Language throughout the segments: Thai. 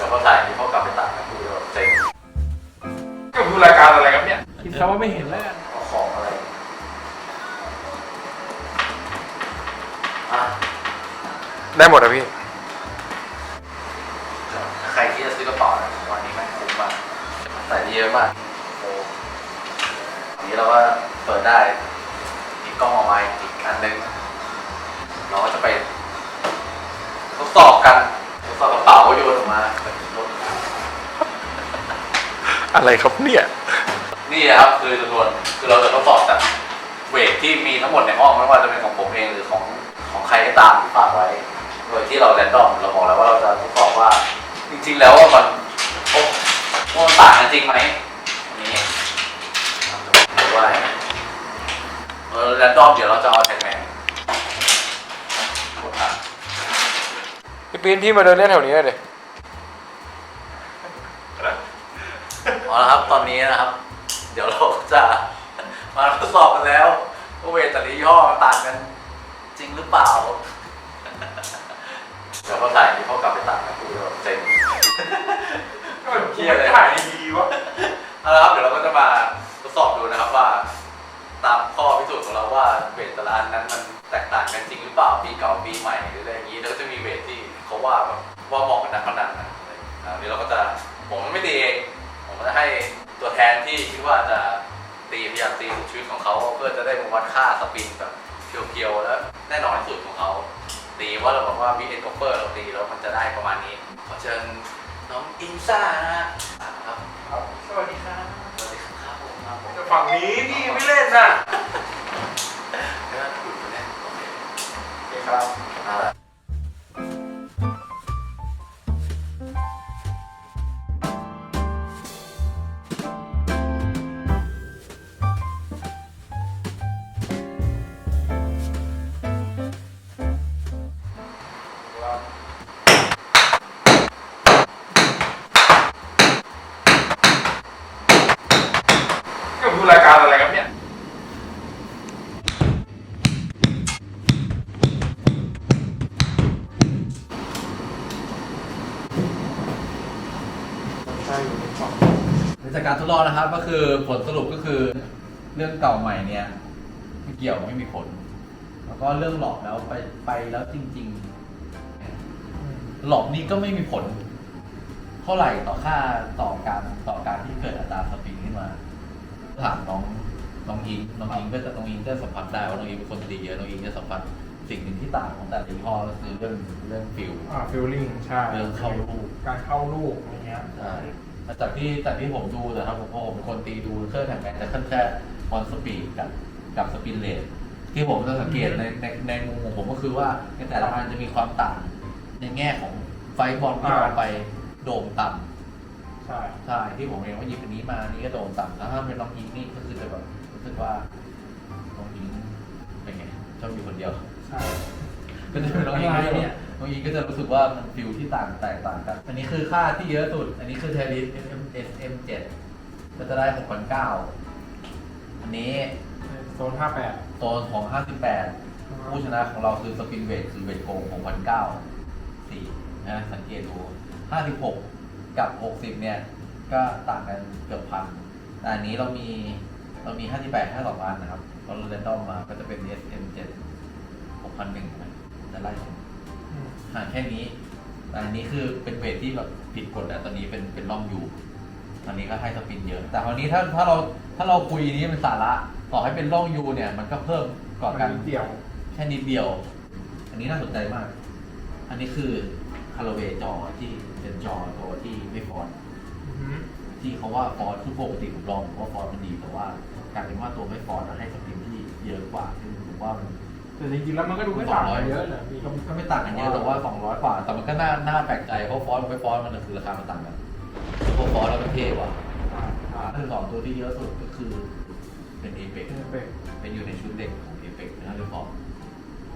ดี๋ยวเขาถ่ายนี่เขากลับไปตัดนะคือแบบเซ็งก็ดูรายการอะไรครับเนี่ยคิดซะว่าไม่เห็นแล้วกันเอาของอะไรอะได้หมดอะพี่ ใครที่จะซื้อกระเป๋านะวันนี้แม่งคุ้มมากใส่ดีเยอะมากโอ้อันนี้เราก็เปิดได้มีกล้องออกมาอีกอันหนึง อะไรครับเนี่ย นี่นะครับคือจำนวนคือเราจะทดสอบจากเวทที่มีทั้งหมดในห้องไม่ว่าจะเป็นของผมเองหรือของของใครก็ตามที่ฝากไว้ โดยที่เราแรนดอมเราบอกแล้วว่าเราจะทดสอบว่า จริงๆแล้วว่ามันโอ้ว่ามันต่างกันจริงไหมอันนี้หรือว่าเออแรนดอมเดี๋ยวเราจะเอาแท็กแมนกดอะพี่ปีนพี่มาเดินเล่นแถวนี้เลย เอาละครับตอนนี้นะครับ เดี๋ยวเราจะมาทดสอบกันแล้วว่าเวทแต่ละยี่ห้อมันต่างกันจริงหรือเปล่าเดี๋ยวเขาถ่ายนี่เขากลับไปตัดนะคือแบบเซ็งเฮียเลยถ่ายดีวะเอาละครับเดี๋ยวเราก็จะมาทดสอบดูนะครับว่า ตามข้อพิสูจน์ของเราว่าเวทแต่ละอันนั้นมันแตกต่างกันจริงหรือเปล่าปีเก่าปีใหม่หรืออะไรอย่างนี้แล้วก็จะมีเวทที่เขาว่าแบบว่าเหมาะกับนักพนันนะอันนี้เราก็จะผมไม่ตีเอง ผมก็จะให้ตัวแทนที่คิดว่าจะตีพยายามตีสุดชีวิตของเขาเพื่อจะได้มาวัดค่าสปินแบบเพียวๆแล้วแน่นอนที่สุดของเขา ตีว่าเราบอกว่าบีเอ็นคอปเปอร์เราตีแล้วมันจะได้ประมาณนี้ ขอเชิญน้องอินซ่านะฮะครับครับสวัสดีครับสวัสดีครับผมครับผมฝั่งนี้พี่ไม่เล่นน่ะเนื้อถูกไหมเนี่ยโอเคโอเคครับเอาละ ดูรายการอะไรครับเนี่ยใช่อยู่ในกล่องจากการทดลองนะครับก็คือผลสรุปก็คือเรื่องเก่าใหม่เนี่ยไม่เกี่ยวไม่มีผล แล้วก็เรื่องหลอกแล้วไปไปแล้วจริง ๆ หลอกนี้ก็ไม่มีผล เท่าไหร่ต่อค่าต่อการต่อการที่เกิดอัตราสปริงขึ้นมา ถามน้องน้องอิงน้องอิงก็จะน้องอิงก็สัมผัสได้ว่าน้องอิงเป็นคนตีเยอะน้องอิงจะสัมผัสสิ่งหนึ่งที่ต่างของแต่ละยี่ห้อก็คือเรื่องเรื่องฟิล อ่าฟิลลิ่งใช่เรื่องเข้าลูก การเข้าลูกอะไรเงี้ยใช่แต่จากที่จากที่ผมดูนะครับผมเพราะผมเป็นคนตีดูเครื่องแข่งแมนจะขึ้นแค่ออนสปีดกับกับสปินเลทที่ผมจะสังเกตในในในมุมของผมก็คือว่าในแต่ละอันจะมีความต่างในแง่ของไฟบอลที่ออกไปโด่งต่ำ ใช่ใช่ที่ผมเองว่าหยิบอันนี้มาอันนี้ก็โด่งต่ำแล้วถ้าเป็นน้องยิงนี่ก็คือจะแบบรู้สึกว่าน้องยิงเป็นไงชอบอยู่คนเดียวใช่ ก็จะเป็นน้องยิงที่เนี่ยน้องยิงก็จะรู้สึกว่ามันฟิลที่ต่างแตกต่างกัน อันนี้คือค่าที่เยอะสุด อันนี้คือเทลิส SM SM 7 ก็จะได้6,900อันนี้โซนห้าแปดโซนของ 58 ผู้ชนะของเราคือสปินเวทคือเวทโกง6,900 4นะสังเกตดู56 กับ 60 เนี่ย ก็ต่างกันเกือบพันแต่อันนี้เรามีเรามี 58 52อันนะครับเราเรนดอมมาก็จะเป็น SM 7 6,001นะจะไล่ลงห่างแค่นี้ แต่อันนี้คือเป็นเวทที่แบบผิดกฎแล้วตอนนี้เป็นเป็นร่องอยู่ตอนนี้ก็ให้สปินเยอะ แต่คราวนี้ถ้าถ้าเราถ้าเราคุยนี้เป็นสาระต่อให้เป็นร่องยูเนี่ย มันก็เพิ่มก่อนกักันนเดี่ยว แค่นิดเดียว อันนี้น่าสนใจมาก อันนี้คือคาราเวจอที่ เป็นจอตัวที่ไม่ฟอนต์ที่เขาว่าฟอนต์คือปกติผมลองผมว่าฟอนต์มันดีแต่ว่ากลายเป็นว่าตัวไม่ฟอนต์แล้วให้สปินที่เยอะกว่าซึ่งผมว่ามัน แต่จริงๆแล้วมันก็ดูไม่ต่างกันเยอะเลยพี่ ก็ก็ไม่ต่างกันเยอะแต่ว่า 200กว่า แต่มันก็น่าน่าแปลกใจเพราะฟอนต์กับไม่ฟอนต์มันคือราคามันต่างกันเพราะฟอนต์แล้วมันเท่กว่าอ่าอ่าคือสองตัวที่เยอะสุดก็คือเป็นเอเปกเป็นเป็นเป็นอยู่ในชุดเด็กของเอเปกนะหรือฟอร์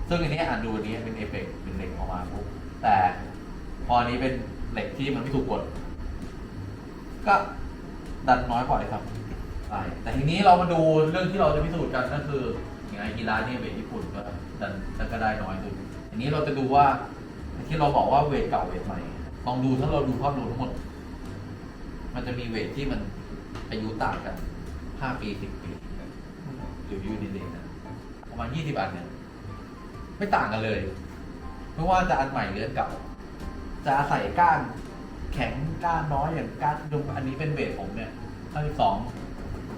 ซึ่งอันนี้อ่านดูอันนี้เป็นเอเปกเป็นเหล็กออกมาปุ๊บแต่พออันนี้เป็น เหล็กที่มันไม่ถูกกด ก็ดันน้อยกว่าเลยครับใช่แต่ทีนี้เรามาดูเรื่องที่เราจะพิสูจน์กันก็คืออย่างไรกีฬาเนี่ยเวทญี่ปุ่นก็ดันดันก็ได้น้อยสุดทีนี้เราจะดูว่าที่เราบอกว่าเวทเก่าเวทใหม่ลองดูถ้าเราดูภาพรวมทั้งหมด มันจะมีเวทที่มันอายุต่างกันห้าปีสิบปีหรือยูนิเลนนะประมาณยี่สิบอันเนี่ยไม่ต่างกันเลย ไม่ว่าจะอันใหม่หรืออันเก่า จะใส่ก้านแข็งก้านน้อยอย่างก้านดุมอันนี้เป็นเวทผมเนี่ยห้าสิบสอง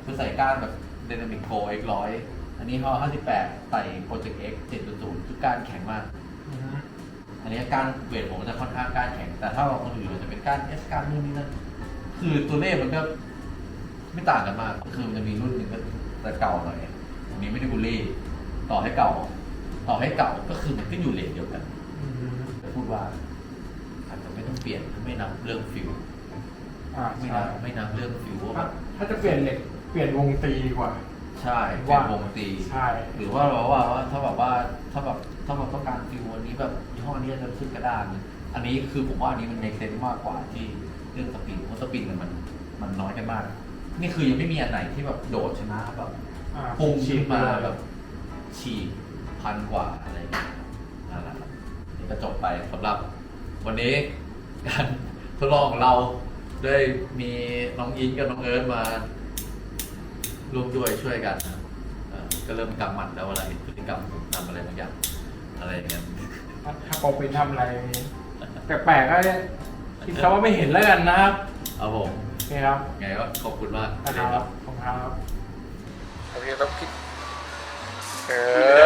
คือใส่ก้านแบบ Dynamic Pro X ร้อยอันนี้เขาห้าสิบแปดใส่ Project X เจ็ดศูนย์คือก้านแข็งมาก อันนี้การเวทผมจะค่อนข้างการแข็ง แต่ถ้าเราคนอื่นมันจะเป็นการเอสการนู่นนี่นั่นคือตัวเลขมันก็ไม่ต่างกันมาก คือมันจะมีรุ่นหนึ่งก็จะเก่าหน่อยอันนี้ไม่ได้บูลลี่ต่อให้เก่า ต่อให้เก่าก็คือมันก็อยู่เลทเดียวกันจะพูดว่า อาจจะไม่ต้องเปลี่ยนไม่นับเรื่องฟิลอ่าไม่ใช่นับไม่นับเรื่องฟิลว่าแบถ้าบถ้าจะเปลี่ยนเหล็กเปลี่ยนวงตีดีกว่า ใช่เป็นวงตี ใช่ หรือว่าเราว่าว่าถ้าแบบว่าถ้าแบบถ้าเราต้องการฟิวอันนี้แบบยี่ห้อนี้จะขึ้นกระดาน อันนี้คือผมว่าอันนี้มันในเซนมากกว่าที่เรื่องสปินเพราะสปินเนี่ยมันมันน้อยกันมาก นี่คือยังไม่มีอันไหนที่แบบโดดชนะแบบอ่าพุ่งขึ้นมาเลยแบบฉีกพันกว่าอะไรอย่างเงี้ยนั่นแหละครับนี่ก็จบไปสำหรับ วันนี้การทดลองของเราได้มีน้องอินกับน้องเอิร์ธมาร่วมด้วยช่วยกันนะเอ่อก็เริ่มกำหมัดแล้วอะไรพฤติกรรมผมทำอะไรบางอย่างอะไรอย่างเงี้ยถ้าปอเป็นทำอะไรแปลกๆก็คิดซะว่าไม่เห็นแล้วกันนะครับเอาผมโอเคครับไงก็ขอบคุณมาก นะครับขอบคุณครับโอเคต้องคิด เออ